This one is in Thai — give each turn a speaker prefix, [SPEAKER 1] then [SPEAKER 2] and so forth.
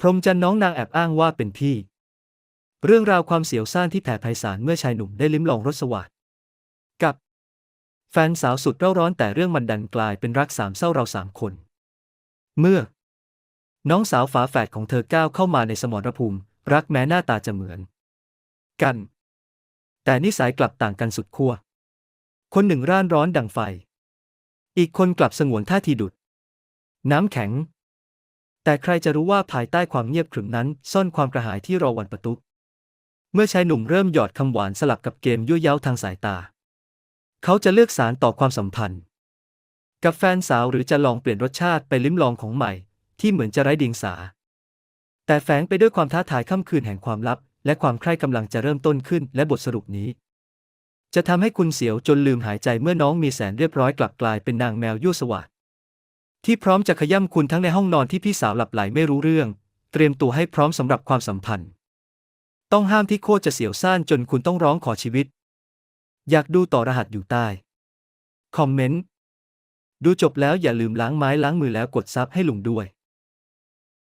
[SPEAKER 1] พรหมจันน้องนางแอบอ้างว่าเป็นพี่ เรื่องราวความเสียวซ่านที่แผ่ไพศาลเมื่อชายหนุ่มได้ลิ้มลองรสสวัสดกับ แฟนสาวสุดเร่าร้อนแต่เรื่องมันดันกลายเป็นรักสามเศร้าเราสามคน เมื่อ น้องสาวฝาแฝดของเธอก้าวเข้ามาในสมรภูมิ รักแม้หน้าตาจะเหมือน กัน แต่นิสัยกลับต่างกันสุดขั้วคนหนึ่งร่านร้อนดังไฟ อีกคนกลับสงวนท่าทีดุด น้ำแข็ง แต่ใครจะรู้ว่าภายใต้ความเงียบขรึมนั้น ซ่อนความกระหายที่รอวันประตุกเมื่อชายหนุ่มเริ่มหยอดคำหวานสลับกับเกมยั่วเย้าทางสายตา เขาจะเลือกสารต่อความสัมพันธ์ กับแฟนสาวหรือจะลองเปลี่ยนรสชาติไปลิ้มลองของใหม่ ที่เหมือนจะไร้เดียงสา แต่แฝงไปด้วยความท้าทายค่ำคืนแห่งความลับ และความใคร่กำลังจะเริ่มต้นขึ้นและบทสรุปนี้ จะทำให้คุณเสียวจนลืมหายใจเมื่อน้องมีแสนเรียบร้อยกลับกลายเป็นนางแมวยั่วสวาด ที่พร้อมจะขย่ำคุณทั้งในห้องนอนที่พี่สาวหลับไหลไม่รู้เรื่อง เตรียมตัวให้พร้อมสำหรับความสัมพันธ์ ต้องห้ามที่โคตรจะเสียวซ่านจนคุณต้องร้องขอชีวิต อยากดูต่อรหัสอยู่ใต้ คอมเมนต์ ดูจบแล้วอย่าลืมล้างไม้ล้างมือแล้วกดซับให้ลุงด้วย